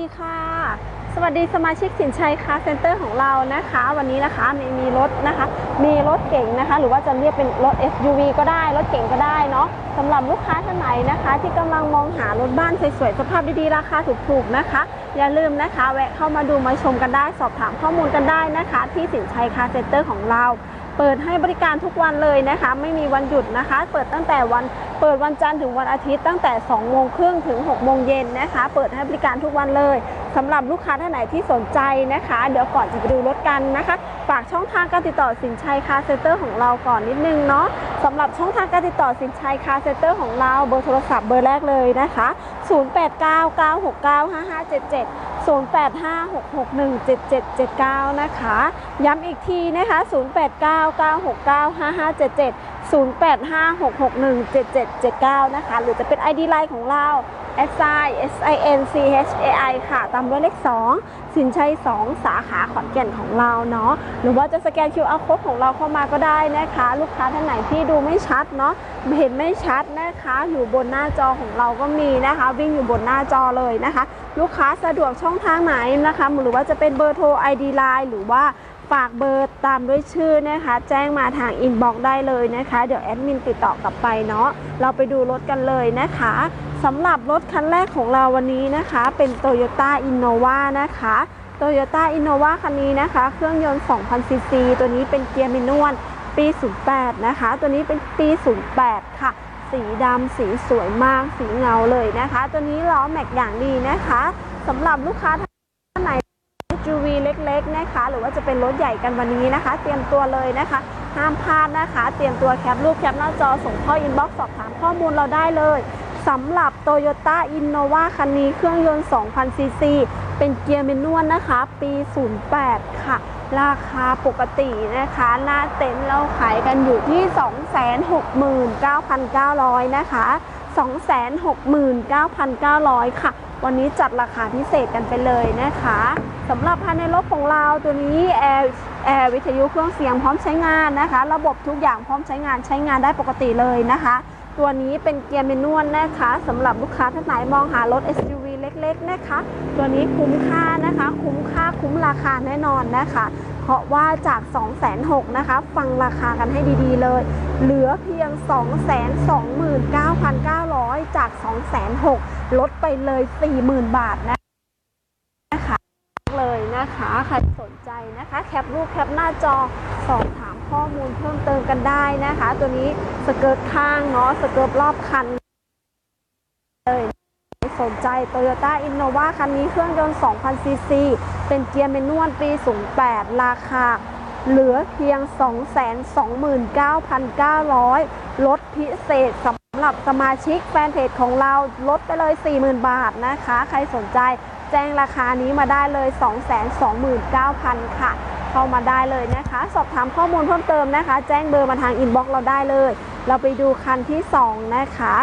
ดีค่ะ สวัสดีสมาชิกสินชัยคาเซ็นเตอร์ของเรานะคะ วันนี้นะคะมีมีรถนะคะ มีรถเก๋งนะคะ หรือว่าจะเรียกเป็นรถ SUV ก็ได้ รถเก๋งก็ได้เนาะสำหรับลูกค้าท่านไหนนะคะ ที่กำลังมองหารถบ้านสวยๆสภาพดีๆราคาถูกๆนะคะ อย่าลืมนะคะ แวะเข้ามาดูมาชมกันได้ สอบถามข้อมูลกันได้นะคะ ที่สินชัยคาเซ็นเตอร์ของเรา เปิดให้บริการทุกวันเลยนะคะ ไม่มีวันหยุดนะคะ เปิดตั้งแต่วันเปิดวันจันทร์ถึงวันอาทิตย์ตั้งแต่ 2 โมงครึ่งถึง 6 โมงเย็นนะคะ เปิดให้บริการทุกวันเลยสำหรับลูกค้าท่านไหนที่สนใจนะคะ เดี๋ยวก่อนจะไปดูรถกันนะคะ ฝากช่องทางการติดต่อสินชัยคาเซ็นเตอร์ของเราก่อนนิดนึงเนาะสำหรับช่องทางการติดต่อสินชัยคาเซ็นเตอร์ของเราเบอร์โทรศัพท์เบอร์แรกเลยนะคะ 0899695577 0856617779 นะคะ ย้ำอีกทีนะคะ 0899695577 0856617779 นะคะ หรือจะเป็น ID Line ของเรา s i s i n c h a i ค่ะ ตามด้วยเลข 2 สินชัย 2 สาขาขอนแก่นของเราเนาะ หรือว่าจะสแกน QR code ของเราเข้ามาก็ได้นะคะ ลูกค้าท่านไหนที่ดูไม่ชัดเนาะ เห็นไม่ชัดนะคะ อยู่บนหน้าจอของเราก็มีนะคะ วิ่งอยู่บนหน้าจอเลยนะคะ ลูกค้าสะดวกช่องทางไหนนะคะ หรือว่าจะเป็นเบอร์โทร ID Line หรือว่า ฝากเบอร์ตามด้วยชื่อนะคะ แจ้งมาทางอินบ็อกซ์ได้เลยนะคะ เดี๋ยวแอดมินติดต่อกลับไปเนาะเราไปดูรถกันเลยนะคะสำหรับรถคันแรกของเราวันนี้นะคะ เป็น Toyota Innova นะคะ Toyota Innova คันนี้นะคะ เครื่องยนต์ 2,000ซีซีตัวนี้เป็นเกียร์มินวลปี 08 นะคะ ตัวนี้เป็นปี 08 ค่ะ สีดำสีสวยมาก สีเงาเลยนะคะ ตัวนี้ล้อแม็กอย่างดีนะคะสำหรับลูกค้า SUV เล็กๆนะคะ หรือว่าจะเป็นรถใหญ่กันวันนี้นะคะ เตรียมตัวเลยนะคะ ห้ามพลาดนะคะ เตรียมตัวแคปรูปแคปหน้าจอส่งข้ออินบ็อกซ์สอบถามข้อมูลเราได้เลยสำหรับ Toyota Innova คันนี้เครื่องยนต์ 2,000 ซีซี เป็นเกียร์เมนวลนะคะ ปี 08 ค่ะ ราคาปกตินะคะ หน้าเต็นท์เราขายกันอยู่ที่ 269,900 นะคะ 269,900 ค่ะ วันนี้จัดราคาพิเศษกันไปเลยนะคะ สำหรับภายในรถของเราตัวนี้แอร์แอร์วิทยุเครื่องเสียงพร้อมใช้งานนะคะ ระบบทุกอย่างพร้อมใช้งานใช้งานได้ปกติเลยนะคะ ตัวนี้เป็นเกียร์เมนวลนะคะสำหรับลูกค้าท่านไหนมองหารถ SUV เล็กๆนะคะ ตัวนี้คุ้มค่านะคะ คุ้มค่าคุ้มราคาแน่นอนนะคะ เพราะว่าจาก2 6 0 0 0นะคะ ฟังราคากันให้ดีๆเลย เหลือเพียง 229,900 จาก 206,000ลดไปเลย 40,000 บาทนะ นะคะใครสนใจนะคะ แคปรูปแคปหน้าจอสอบถามข้อมูลเพิ่มเติมกันได้นะคะ ตัวนี้สเกิร์ตข้างเนาะสเกิร์ตรอบคันเลยสนใจ Toyota Innova คันนี้เครื่องยนต์ 2,000 ซีซี เป็นเกียร์เมนวลปี 08 ราคา เหลือเพียง 229,900 ลดพิเศษสำหรับสมาชิกแฟนเพจของเราลดไปเลย 40,000 บาทนะคะ ใครสนใจ แจ้งราคานี้มาได้เลย 229,000 ค่ะ เข้ามาได้เลยนะคะ สอบถามข้อมูลเพิ่มเติมนะคะ แจ้งเบอร์มาทางอินบ็อกซ์เราได้เลย เราไปดูคันที่ 2 นะคะ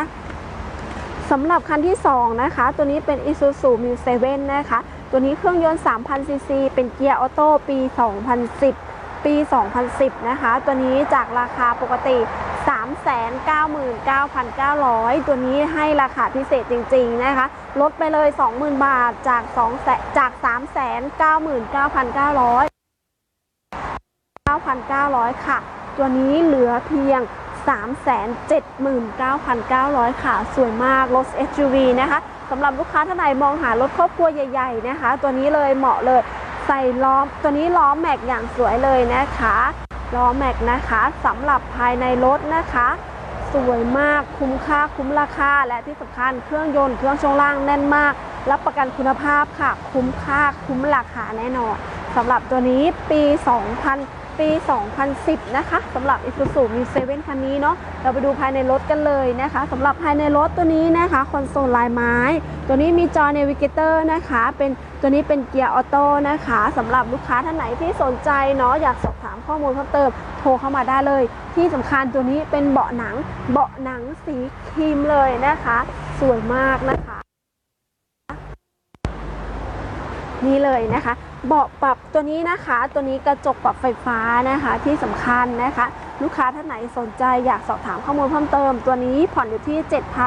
สำหรับคันที่ 2 นะคะ ตัวนี้เป็น Isuzu Mu 7นะคะ ตัวนี้เครื่องยนต์ 3,000 ซีซี เป็นเกียร์ออโต้ปี 2010 ปี 2010 นะคะ ตัวนี้จากราคาปกติ 399,900 ตัวนี้ให้ราคาพิเศษจริง ๆ นะคะ ลดไปเลย 20,000 บาทจาก2แสนจาก 399,900 9,900 ค่ะ ตัวนี้เหลือเพียง 379,900 ค่ะ สวยมาก รถ SUV นะคะสำหรับลูกค้าท่านไหนมองหารถครอบครัวใหญ่ ๆ นะคะ ตัวนี้เลยเหมาะเลย ใส่ล้อมตัวนี้ล้อมแม็กอย่างสวยเลยนะคะ ล้อแม็กนะคะสำหรับภายในรถนะคะ สวยมากคุ้มค่าคุ้มราคา และที่สำคัญเครื่องยนต์เครื่องช่วงล่างแน่นมาก รับประกันคุณภาพค่ะ คุ้มค่าคุ้มราคาแน่นอนสำหรับตัวนี้ปี 2000 ปี 2010 นะคะสำหรับ Isuzu m 7 คันนี้เนาะเราไปดูภายในรถกันเลยนะคะสำหรับภายในรถตัวนี้นะคะคอนโซลลายไม้ ตัวนี้มีจอ Navigator นะคะ เป็นตัวนี้เป็นเกียร์ออโต้นะคะสำหรับลูกค้าท่านไหนที่สนใจเนาะอยากสอบถามข้อมูลเพิ่มเติมโทรเข้ามาได้เลย ที่สำคัญตัวนี้เป็นเบาะหนังเบาะหนังสีครีมเลยนะคะ สวยมากนะคะ นี่เลยนะคะ เบาะปรับตัวนี้นะคะ ตัวนี้กระจกปรับไฟฟ้านะคะที่สำคัญนะคะ ลูกค้าท่านไหนสนใจอยากสอบถามข้อมูลเพิ่มเติม ตัวนี้ผ่อนอยู่ที่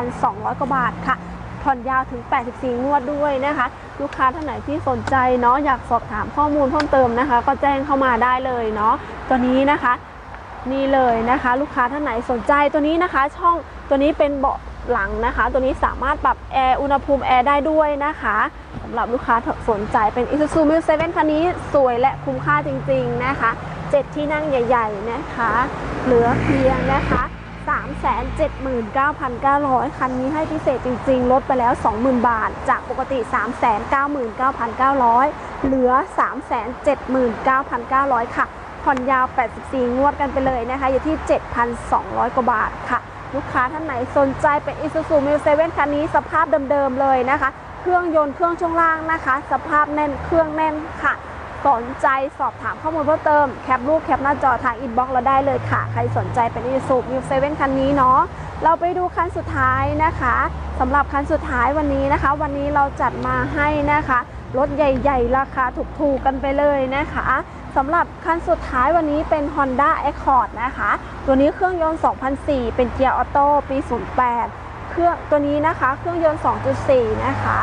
7,200 กว่าบาทค่ะ ผ่อนยาวถึง 84 งวดด้วยนะคะ ลูกค้าท่านไหนที่สนใจเนาะอยากสอบถามข้อมูลเพิ่มเติมนะคะ ก็แจ้งเข้ามาได้เลยเนาะตัวนี้นะคะนี่เลยนะคะ ลูกค้าท่านไหนสนใจตัวนี้นะคะ ช่องตัวนี้เป็นเบาะ หลังนะคะ ตัวนี้สามารถปรับแอร์อุณหภูมิแอร์ได้ด้วยนะคะสำหรับลูกค้าสนใจเป็น Isuzu m i l 7คันนี้สวยและคุ้มค่าจริงๆนะคะเจ็ดที่นั่งใหญ่ๆนะคะ เหลือเพียงนะคะ379,900 คันนี้ให้พิเศษจริงๆ ลดไปแล้ว 20,000 บาท จากปกติ 399,900 เหลือ 379,900 ค่ะ ผ่อนยาว 84 งวดกันไปเลยนะคะ อยู่ที่ 7,200 กว่าบาทค่ะ ลูกค้าท่านไหนสนใจเป็น Isuzu m i l 7คันนี้สภาพเดิมๆเลยนะคะ เครื่องยนต์เครื่องช่วงล่างนะคะ สภาพแน่นเครื่องแน่นค่ะ สนใจสอบถามข้อมูลเพิ่มเติม แคปรูปแคปหน้าจอทางอินบ็อกซ์เราได้เลยค่ะ ใครสนใจเป็น Isuzu m i l 7คันนี้เนาะเราไปดูคันสุดท้ายนะคะสำหรับคันสุดท้ายวันนี้นะคะ วันนี้เราจัดมาให้นะคะ รถใหญ่ ๆ ราคาถูกๆกันไปเลยนะคะสำหรับคันสุดท้ายวันนี้เป็น Honda Accord นะคะ ตัวนี้เครื่องยนต์ 2004 เป็นเกียร์ออโต้ปี 08 เครื่องตัวนี้นะคะ เครื่องยนต์ 2.4 นะคะ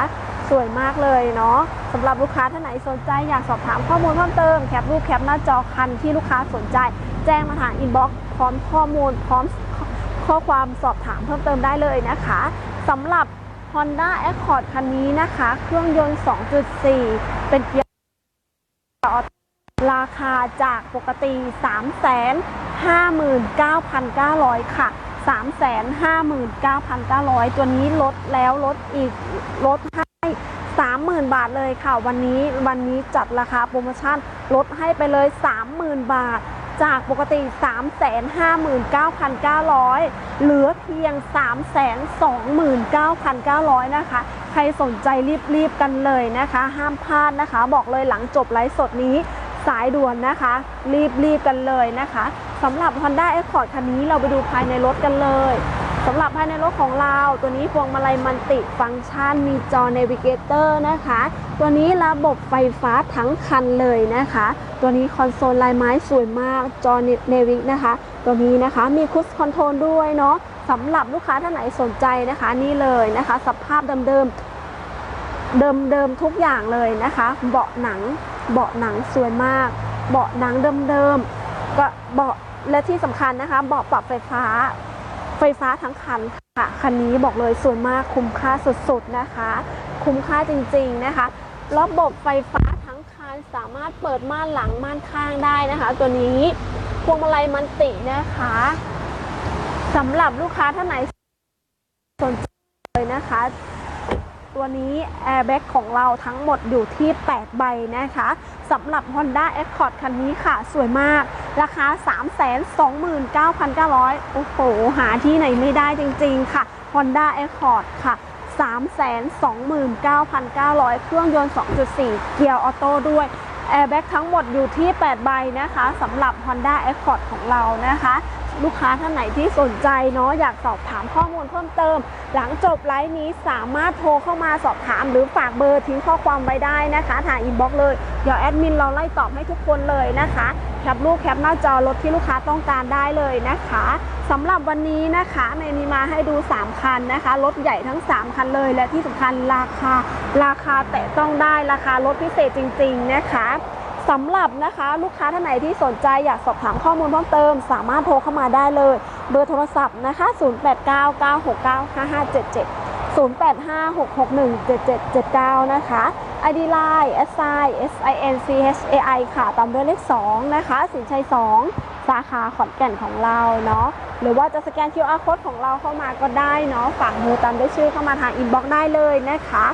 สวยมากเลยเนาะสำหรับลูกค้าท่านไหนสนใจอยากสอบถามข้อมูลเพิ่มเติมแคปรูปแคปหน้าจอคันที่ลูกค้าสนใจ แจ้งมาทางอินบ็อกซ์พร้อมข้อมูลพร้อมข้อความสอบถามเพิ่มเติมได้เลยนะคะสำหรับ Honda Accord คันนี้นะคะ เครื่องยนต์ 2.4 เป็นเกียร์ออโต้ราคาจากปกติ 359,900 ค่ะ 359,900 ตัวนี้ลดแล้วลดอีกลดให้ 30,000 บาทเลยค่ะ วันนี้วันนี้จัดราคาโปรโมชั่นลดให้ไปเลย 30,000 บาท จากปกติ 359,900 เหลือเพียง 329,900 นะคะ ใครสนใจรีบๆกันเลยนะคะ ห้ามพลาดนะคะ บอกเลยหลังจบไลฟ์สดนี้สายด่วนนะคะ รีบๆกันเลยนะคะสำหรับ Honda Accord คันนี้เราไปดูภายในรถกันเลย สำหรับภายในรถของเราตัวนี้พวงมาลัยมันติฟังก์ชันมีจอ Navigator นะคะ ตัวนี้ระบบไฟฟ้าทั้งคันเลยนะคะ ตัวนี้คอนโซลลายไม้สวยมากจอ Navic นะคะ ตัวนี้นะคะมีคุชคอนโทรลด้วยเนาะสำหรับลูกค้าท่านไหนสนใจนะคะนี่เลยนะคะ สภาพเดิมๆเดิมๆทุกอย่างเลยนะคะ เบาะหนังเบาะหนังสวยมาก เบาะหนังเดิมๆก็เบาะและที่สำคัญนะคะ เบาะปรับไฟฟ้า ไฟฟ้าทั้งคันค่ะ คันนี้บอกเลยสวยมากคุ้มค่าสุดๆนะคะ คุ้มค่าจริงๆนะคะ ระบบไฟฟ้าทั้งคันสามารถเปิดม่านหลังม่านข้างได้นะคะ ตัวนี้พวงมาลัยมันตินะคะสำหรับลูกค้าท่านไหนสนใจเลยนะคะ ตัวนี้แอร์แบ็กของเราทั้งหมดอยู่ที่ 8 ใบนะคะสำหรับ Honda Accord คันนี้ค่ะ สวยมาก ราคา 329,900 โอ้โห หาที่ไหนไม่ได้จริงๆค่ะ Honda Accord ค่ะ329,900 เครื่องยนต์ 2.4 เกียร์ออโต้ด้วย แอร์แบ็กทั้งหมดอยู่ที่ 8 ใบนะคะสำหรับ Honda Accord ของเรานะคะ ลูกค้าท่านไหนที่สนใจเนาะอยากสอบถามข้อมูลเพิ่มเติม หลังจบไลฟ์นี้สามารถโทรเข้ามาสอบถาม หรือฝากเบอร์ทิ้งข้อความไว้ได้นะคะทางอินบ็อกซ์เลย เดี๋ยวแอดมินเราไล่ตอบให้ทุกคนเลยนะคะแคปรูปแคปหน้าจอรถที่ลูกค้าต้องการได้เลยนะคะสำหรับวันนี้นะคะเมมีมาให้ดู 3 คันนะคะรถใหญ่ทั้ง 3 คันเลย และที่สำคัญราคาราคาแตะต้องได้ราคารถพิเศษจริง ๆ นะคะสำหรับนะคะลูกค้าท่านไหนที่สนใจอยากสอบถามข้อมูลเพิ่มเติม สามารถโทรเข้ามาได้เลย เบอร์โทรศัพท์นะคะ 0899695577 0856617779 นะคะ ID Line SI SINCHAI ค่ะ ตามด้วยเลข 2 นะคะ สินชัย 2 สาขาขอนแก่นของเราเนาะ หรือว่าจะสแกน QR code ของเราเข้ามาก็ได้เนาะ ฝากเบอตามด้วยชื่อเข้ามาทางอินบ็อกซ์ได้เลยนะคะ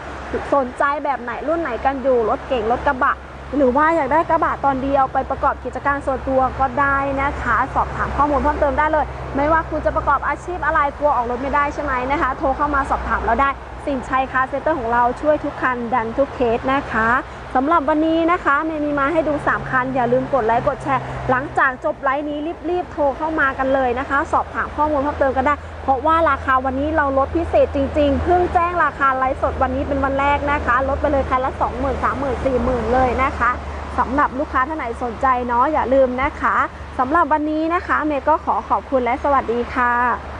สนใจแบบไหนรุ่นไหนกันอยู่ รถเก่ง รถกระบะ หรือว่าอยากได้กระบะตอนเดียวไปประกอบกิจการส่วนตัวก็ได้นะคะ สอบถามข้อมูลเพิ่มเติมได้เลย ไม่ว่าคุณจะประกอบอาชีพอะไรกลัวออกรถไม่ได้ใช่ไหมนะคะ โทรเข้ามาสอบถามเราได้ สินชัยคาเซ็นเตอร์ของเราช่วยทุกคันดันทุกเคสนะคะสำหรับวันนี้นะคะเมย์มีมาให้ดู 3 คัน อย่าลืมกดไลค์กดแชร์ หลังจากจบไลฟ์นี้รีบๆโทรเข้ามากันเลยนะคะ สอบถามข้อมูลเพิ่มเติมกันได้ เพราะว่าราคาวันนี้เราลดพิเศษจริงๆ เพิ่งแจ้งราคาไลฟ์สดวันนี้เป็นวันแรกนะคะ ลดไปเลยคันละ 20,000 30,000 40,000เลยนะคะสำหรับลูกค้าท่านไหนสนใจเนาะอย่าลืมนะคะสำหรับวันนี้นะคะ เมย์ก็ขอขอบคุณและสวัสดีค่ะ